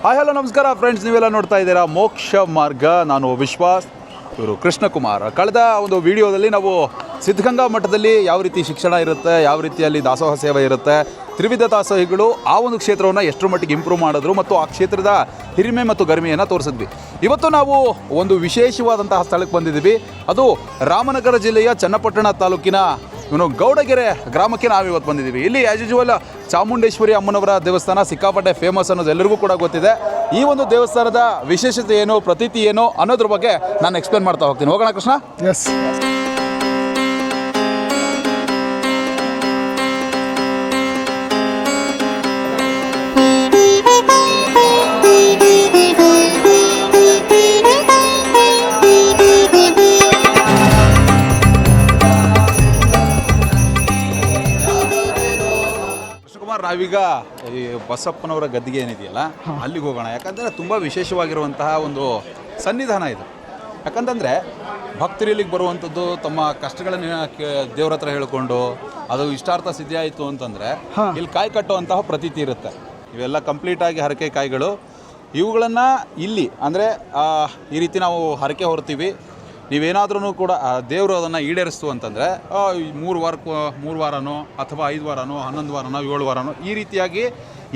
Hi hello ನಮಸ್ಕಾರ friends ನೀವೆಲ್ಲ ನೋಡ್ತಾ ಇದ್ದೀರಾ ಮೋಕ್ಷ ಮಾರ್ಗ. ನಾನು ವಿಶ್ವಾಸ್, ಇವರು ಕೃಷ್ಣಕುಮಾರ್. ಕಳೆದ ಒಂದು ವಿಡಿಯೋದಲ್ಲಿ ನಾವು ಸಿದ್ಧಗಂಗಾ ಮಠದಲ್ಲಿ ಯಾವ ರೀತಿ ಶಿಕ್ಷಣ ಇರುತ್ತೆ, ಯಾವ ರೀತಿಯಲ್ಲಿ ದಾಸೋಹ ಸೇವೆ ಇರುತ್ತೆ, ತ್ರಿವಿಧ ದಾಸೋಹಿಗಳು ಆ ಒಂದು ಕ್ಷೇತ್ರವನ್ನು ಎಷ್ಟರ ಮಟ್ಟಿಗೆ ಇಂಪ್ರೂವ್ ಮಾಡಿದ್ರು ಮತ್ತು ಆ ಕ್ಷೇತ್ರದ ಹಿರಿಮೆ ಮತ್ತು ಗರಿಮೆಯನ್ನು ತೋರಿಸಿದ್ವಿ. ಇವತ್ತು ನಾವು ಒಂದು ವಿಶೇಷವಾದಂತಹ ಸ್ಥಳಕ್ಕೆ ಬಂದಿದ್ದೀವಿ. ಅದು ರಾಮನಗರ ಜಿಲ್ಲೆಯ ಚನ್ನಪಟ್ಟಣ ತಾಲೂಕಿನ ಇವನು ಗೌಡಗೆರೆ ಗ್ರಾಮಕ್ಕೆ ನಾವು ಇವತ್ತು ಬಂದಿದ್ದೀವಿ. ಇಲ್ಲಿ ಆ್ಯಸ್ ಯೂಶುವಲ್ ಚಾಮುಂಡೇಶ್ವರಿ ಅಮ್ಮನವರ ದೇವಸ್ಥಾನ, ಸಿಕ್ಕಾಪಟ್ಟೆ ಫೇಮಸ್ ಅನ್ನೋದು ಎಲ್ಲರಿಗೂ ಕೂಡ ಗೊತ್ತಿದೆ. ಈ ಒಂದು ದೇವಸ್ಥಾನದ ವಿಶೇಷತೆ ಏನು, ಪ್ರತೀತಿ ಏನು ಅನ್ನೋದ್ರ ಬಗ್ಗೆ ನಾನು ಎಕ್ಸ್ಪ್ಲೇನ್ ಮಾಡ್ತಾ ಹೋಗ್ತೀನಿ. ಹೋಗೋಣ ಕೃಷ್ಣ? ಎಸ್ ನಾವೀಗ ಈ ಬಸಪ್ಪನವರ ಗದ್ದಿಗೆ ಏನಿದೆಯಲ್ಲ ಅಲ್ಲಿಗೆ ಹೋಗೋಣ. ಯಾಕಂದರೆ ತುಂಬ ವಿಶೇಷವಾಗಿರುವಂತಹ ಒಂದು ಸನ್ನಿಧಾನ ಇದು. ಯಾಕಂತಂದರೆ ಭಕ್ತರು ಇಲ್ಲಿಗೆ ಬರುವಂಥದ್ದು ತಮ್ಮ ಕಷ್ಟಗಳನ್ನ ದೇವ್ರ ಹತ್ರ ಹೇಳ್ಕೊಂಡು ಅದು ಇಷ್ಟಾರ್ಥ ಸಿದ್ಧಿ ಆಯಿತು ಅಂತಂದರೆ ಇಲ್ಲಿ ಕಾಯಿ ಕಟ್ಟುವಂತಹ ಪ್ರತೀತಿ ಇರುತ್ತೆ. ಇವೆಲ್ಲ ಕಂಪ್ಲೀಟಾಗಿ ಹರಕೆ ಕಾಯಿಗಳು. ಇವುಗಳನ್ನು ಇಲ್ಲಿ ಅಂದರೆ ಈ ರೀತಿ ನಾವು ಹರಕೆ ಹೊರ್ತೀವಿ. ನೀವೇನಾದ್ರೂ ಕೂಡ ದೇವರು ಅದನ್ನು ಈಡೇರಿಸ್ತು ಅಂತಂದರೆ ಮೂರು ವಾರಕ್ಕೂ ಮೂರು ವಾರನೋ ಅಥವಾ ಐದು ವಾರನೋ, ಹನ್ನೊಂದು ವಾರನೋ, ಏಳು ವಾರನೋ, ಈ ರೀತಿಯಾಗಿ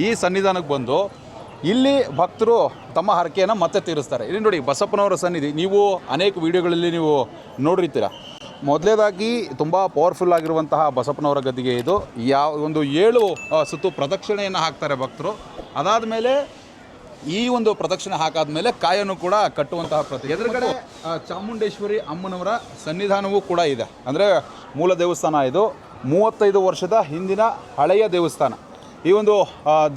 ಈ ಸನ್ನಿಧಾನಕ್ಕೆ ಬಂದು ಇಲ್ಲಿ ಭಕ್ತರು ತಮ್ಮ ಹರಕೆಯನ್ನು ಮತ್ತೆ ತೀರಿಸ್ತಾರೆ. ಇಲ್ಲಿ ನೋಡಿ ಬಸಪ್ಪನವರ ಸನ್ನಿಧಿ, ನೀವು ಅನೇಕ ವಿಡಿಯೋಗಳಲ್ಲಿ ನೀವು ನೋಡಿರ್ತೀರ. ಮೊದಲೇದಾಗಿ ತುಂಬ ಪವರ್ಫುಲ್ ಆಗಿರುವಂತಹ ಬಸಪ್ಪನವರ ಗದ್ದಿಗೆ ಇದು ಯಾವ ಒಂದು ಏಳು ಸುತ್ತು ಪ್ರದಕ್ಷಿಣೆಯನ್ನು ಹಾಕ್ತಾರೆ ಭಕ್ತರು. ಅದಾದ ಮೇಲೆ ಈ ಒಂದು ಪ್ರದಕ್ಷಿಣೆ ಹಾಕಾದ ಮೇಲೆ ಕಾಯನ್ನು ಕೂಡ ಕಟ್ಟುವಂತಹ ಪ್ರತಿ ಎದುರುಗಡೆ ಚಾಮುಂಡೇಶ್ವರಿ ಅಮ್ಮನವರ ಸನ್ನಿಧಾನವೂ ಕೂಡ ಇದೆ. ಅಂದರೆ ಮೂಲ ದೇವಸ್ಥಾನ ಇದು. ಮೂವತ್ತೈದು ವರ್ಷದ ಹಿಂದಿನ ಹಳೆಯ ದೇವಸ್ಥಾನ. ಈ ಒಂದು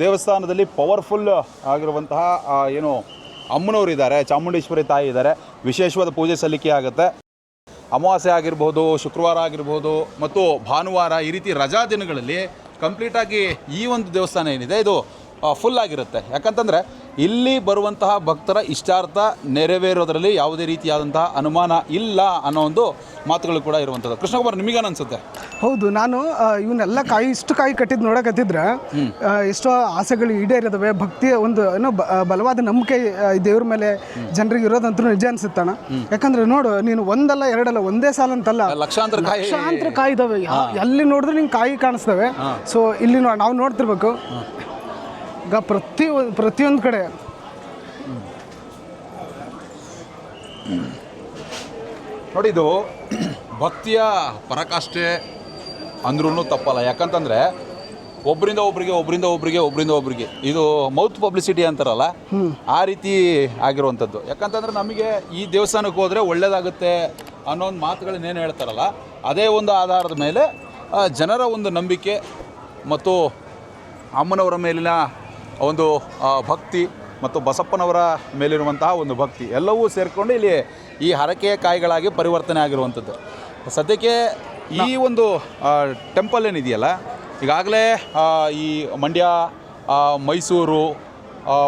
ದೇವಸ್ಥಾನದಲ್ಲಿ ಪವರ್ಫುಲ್ ಆಗಿರುವಂತಹ ಏನು, ಅಮ್ಮನವರು ಇದ್ದಾರೆ. ಚಾಮುಂಡೇಶ್ವರಿ ತಾಯಿ ಇದ್ದಾರೆ. ವಿಶೇಷವಾದ ಪೂಜೆ ಸಲ್ಲಿಕೆ ಆಗುತ್ತೆ. ಅಮಾವಾಸ್ಯೆ ಆಗಿರ್ಬೋದು, ಶುಕ್ರವಾರ ಆಗಿರ್ಬೋದು, ಮತ್ತು ಭಾನುವಾರ ಈ ರೀತಿ ರಜಾ ದಿನಗಳಲ್ಲಿ ಕಂಪ್ಲೀಟಾಗಿ ಈ ಒಂದು ದೇವಸ್ಥಾನ ಏನಿದೆ. ಇದು ಫುಲ್ ಆಗಿರುತ್ತೆ. ಯಾಕಂತಂದರೆ ಇಲ್ಲಿ ಬರುವಂತಹ ಭಕ್ತರ ಇಷ್ಟಾರ್ಥ ನೆರವೇರೋದರಲ್ಲಿ ಯಾವುದೇ ರೀತಿಯಾದಂತಹ ಅನುಮಾನ ಇಲ್ಲ ಅನ್ನೋ ಒಂದು ಮಾತುಗಳು ಕೂಡ ಇರುವಂಥದ್ದು. ಕೃಷ್ಣಕುಮಾರ್ ನಿಮಗೇನು ಅನಿಸುತ್ತೆ? ಹೌದು ನಾನು ಇವನ್ನೆಲ್ಲ ಕಾಯಿ ಇಷ್ಟು ಕಾಯಿ ಕಟ್ಟಿದ್ದು ನೋಡಕತ್ತಿದ್ರೆ ಎಷ್ಟೋ ಆಸೆಗಳು ಈಡೇರಿದವೆ. ಭಕ್ತಿಯ ಒಂದು ಏನೋ ಬಲವಾದ ನಂಬಿಕೆ ದೇವ್ರ ಮೇಲೆ ಜನರಿಗೆ ಇರೋದಂತೂ ನಿಜ ಅನ್ಸುತ್ತಣ ಯಾಕಂದ್ರೆ ನೋಡು ನೀನು ಒಂದಲ್ಲ ಎರಡಲ್ಲ ಒಂದೇ ಸಾಲ ಅಂತಲ್ಲ ಲಕ್ಷಾಂತರ ಲಕ್ಷಾಂತರ ಕಾಯಿ ಇದಾವೆ. ಎಲ್ಲಿ ನೋಡಿದ್ರೆ ನಿಂಗೆ ಕಾಯಿ ಕಾಣಿಸ್ತವೆ. ಸೊ ಇಲ್ಲಿ ನಾವು ನೋಡ್ತಿರ್ಬೇಕು. ಈಗ ಪ್ರತಿ ಪ್ರತಿಯೊಂದು ಕಡೆ. ನೋಡಿ ಇದು ಭಕ್ತಿಯ ಪರಾಕಾಷ್ಠೆ ಅಂದ್ರೂ ತಪ್ಪಲ್ಲ. ಯಾಕಂತಂದರೆ ಒಬ್ಬರಿಂದ ಒಬ್ಬರಿಗೆ ಒಬ್ಬರಿಂದ ಒಬ್ಬರಿಗೆ ಒಬ್ಬರಿಂದ ಒಬ್ಬರಿಗೆ ಇದು ಮೌತ್ ಪಬ್ಲಿಸಿಟಿ ಅಂತಾರಲ್ಲ ಆ ರೀತಿ ಆಗಿರುವಂಥದ್ದು. ಯಾಕಂತಂದ್ರೆ ನಮಗೆ ಈ ದೇವಸ್ಥಾನಕ್ಕೆ ಹೋದರೆ ಒಳ್ಳೆಯದಾಗುತ್ತೆ ಅನ್ನೋ ಒಂದು ಮಾತುಗಳನ್ನೇನು ಹೇಳ್ತಾರಲ್ಲ ಅದೇ ಒಂದು ಆಧಾರದ ಮೇಲೆ ಜನರ ಒಂದು ನಂಬಿಕೆ ಮತ್ತು ಅಮ್ಮನವರ ಮೇಲಿನ ಒಂದು ಭಕ್ತಿ ಮತ್ತು ಬಸಪ್ಪನವರ ಮೇಲಿರುವಂತಹ ಒಂದು ಭಕ್ತಿ ಎಲ್ಲವೂ ಸೇರಿಕೊಂಡು ಇಲ್ಲಿ ಈ ಹರಕೆಯ ಕಾಯಿಗಳಾಗಿ ಪರಿವರ್ತನೆ ಆಗಿರುವಂಥದ್ದು. ಸದ್ಯಕ್ಕೆ ಈ ಒಂದು ಟೆಂಪಲ್ ಏನಿದೆಯಲ್ಲ ಈಗಾಗಲೇ ಈ ಮಂಡ್ಯ ಮೈಸೂರು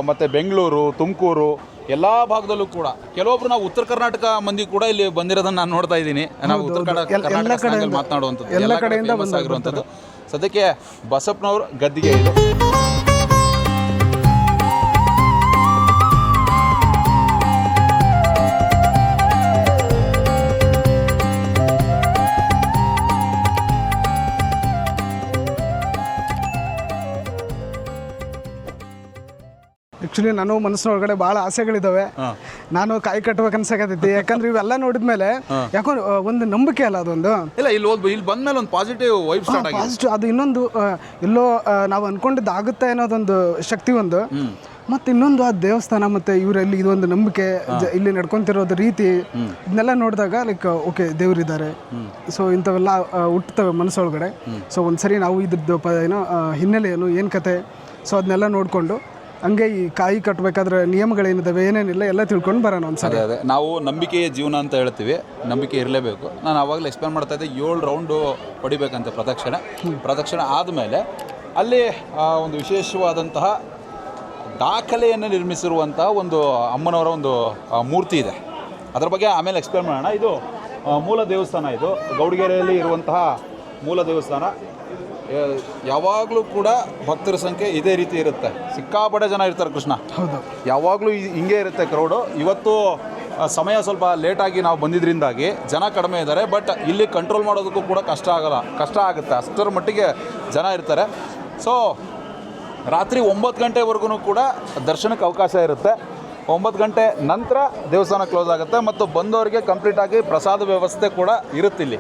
ಮತ್ತು ಬೆಂಗಳೂರು ತುಮಕೂರು ಎಲ್ಲ ಭಾಗದಲ್ಲೂ ಕೂಡ ಕೆಲವೊಬ್ರು ನಾವು ಉತ್ತರ ಕರ್ನಾಟಕ ಮಂದಿ ಕೂಡ ಇಲ್ಲಿ ಬಂದಿರೋದನ್ನ ನಾನು ನೋಡ್ತಾ ಇದ್ದೀನಿ. ನಾವು ಉತ್ತರ ಕರ್ನಾಟಕ ಮಾತನಾಡುವಂಥದ್ದು. ಎಲ್ಲ ಕಡೆಯಿಂದ ಬಸ್ ಆಗಿರುವಂಥದ್ದು. ಸದ್ಯಕ್ಕೆ ಬಸಪ್ಪನವ್ರ ಗದ್ದಿಗೆ ಇದು. ಆ್ಯಕ್ಚುಲಿ ನಾನು ಮನಸ್ಸಿನೊಳಗಡೆ ಭಾಳ ಆಸೆಗಳಿದಾವೆ. ನಾನು ಕಾಯಿ ಕಟ್ಬೇಕು ಅನ್ಸಕತ್ತೈತಿ ಯಾಕಂದ್ರೆ ಇವೆಲ್ಲ ನೋಡಿದ್ಮೇಲೆ ಯಾಕೋ ಒಂದು ನಂಬಿಕೆ ಅಲ್ಲ ಅದೊಂದು. ಇಲ್ಲ ಇಲ್ಲಿ ಹೋದ್ ಇಲ್ಲಿ ಬಂದ್ಮೇಲೆ ಒಂದು ಪಾಸಿಟಿವ್ ವೈಬ್ ಸ್ಟಾರ್ಟ್ ಪಾಸಿಟಿವ್ ಅದು ಇನ್ನೊಂದು ಎಲ್ಲೋ ನಾವು ಅನ್ಕೊಂಡಿದ್ದು ಆಗುತ್ತೆ ಅನ್ನೋದೊಂದು ಶಕ್ತಿ ಒಂದು. ಮತ್ತೆ ಇನ್ನೊಂದು ಆ ದೇವಸ್ಥಾನ ಮತ್ತೆ ಇವರಲ್ಲಿ ಇದೊಂದು ನಂಬಿಕೆ ಇಲ್ಲಿ ನಡ್ಕೊಂತಿರೋದು ರೀತಿ ಇದನ್ನೆಲ್ಲ ನೋಡಿದಾಗ ಲೈಕ್ ಓಕೆ ದೇವರಿದ್ದಾರೆ. ಸೊ ಇಂಥವೆಲ್ಲ ಹುಟ್ಟುತ್ತವೆ ಮನಸ್ಸೊಳಗಡೆ. ಸೊ ಒಂದ್ಸರಿ ನಾವು ಇದ್ರದ್ದು ಏನೋ ಹಿನ್ನೆಲೆ ಏನು ಏನು ಕತೆ ಸೊ ಅದನ್ನೆಲ್ಲ ನೋಡಿಕೊಂಡು ಹಂಗೆ ಈ ಕಾಯಿ ಕಟ್ಟಬೇಕಾದ್ರೆ ನಿಯಮಗಳೇನಿದಾವೆ ಏನೇನಿಲ್ಲ ಎಲ್ಲ ತಿಳ್ಕೊಂಡು ಬರೋಣ ಒಂದ್ಸರಿ. ಅದೇ ಅದೇ. ನಾವು ನಂಬಿಕೆಯ ಜೀವನ ಅಂತ ಹೇಳ್ತೀವಿ. ನಂಬಿಕೆ ಇರಲೇಬೇಕು. ನಾನು ಆವಾಗಲೇ ಎಕ್ಸ್ಪ್ಲೇನ್ ಮಾಡ್ತಾ ಇದ್ದೆ ಏಳು ರೌಂಡು ಹೊಡಿಬೇಕಂತೆ ಪ್ರದಕ್ಷಿಣೆ. ಪ್ರದಕ್ಷಿಣೆ ಆದಮೇಲೆ ಅಲ್ಲಿ ಆ, ಒಂದು ವಿಶೇಷವಾದಂತಹ ದಾಖಲೆಯನ್ನು ನಿರ್ಮಿಸಿರುವಂತಹ ಒಂದು ಅಮ್ಮನವರ ಒಂದು ಆ, ಮೂರ್ತಿ ಇದೆ. ಅದರ ಬಗ್ಗೆ ಆಮೇಲೆ ಎಕ್ಸ್ಪ್ಲೇನ್ ಮಾಡೋಣ. ಇದು ಆ, ಮೂಲ ದೇವಸ್ಥಾನ ಇದು. ಗೌಡಗೆರೆಯಲ್ಲಿ ಇರುವಂತಹ ಮೂಲ ದೇವಸ್ಥಾನ. ಯಾವಾಗಲೂ ಕೂಡ ಭಕ್ತರ ಸಂಖ್ಯೆ ಇದೇ ರೀತಿ ಇರುತ್ತೆ. ಸಿಕ್ಕಾಪಟ್ಟೆ ಜನ ಇರ್ತಾರೆ ಕೃಷ್ಣ. ಹೌದು. ಯಾವಾಗಲೂ ಹಿಂಗೆ ಇರುತ್ತೆ ಕ್ರೌಡು ಇವತ್ತು ಸಮಯ ಸ್ವಲ್ಪ ಲೇಟಾಗಿ ನಾವು ಬಂದಿದ್ದರಿಂದಾಗಿ ಜನ ಕಡಿಮೆ ಇದ್ದಾರೆ ಬಟ್ ಇಲ್ಲಿ ಕಂಟ್ರೋಲ್ ಮಾಡೋದಕ್ಕೂ ಕೂಡ ಕಷ್ಟ ಆಗಲ್ಲ. ಕಷ್ಟ ಆಗುತ್ತೆ. ಅಷ್ಟರ ಮಟ್ಟಿಗೆ ಜನ ಇರ್ತಾರೆ. ಸೊ ರಾತ್ರಿ ಒಂಬತ್ತು ಗಂಟೆವರೆಗೂ ಕೂಡ ದರ್ಶನಕ್ಕೆ ಅವಕಾಶ ಇರುತ್ತೆ. ಒಂಬತ್ತು ಗಂಟೆ ನಂತರ ದೇವಸ್ಥಾನ ಕ್ಲೋಸ್ ಆಗುತ್ತೆ ಮತ್ತು ಬಂದವರಿಗೆ ಕಂಪ್ಲೀಟಾಗಿ ಪ್ರಸಾದ ವ್ಯವಸ್ಥೆ ಕೂಡ ಇರುತ್ತಿಲ್ಲಿ.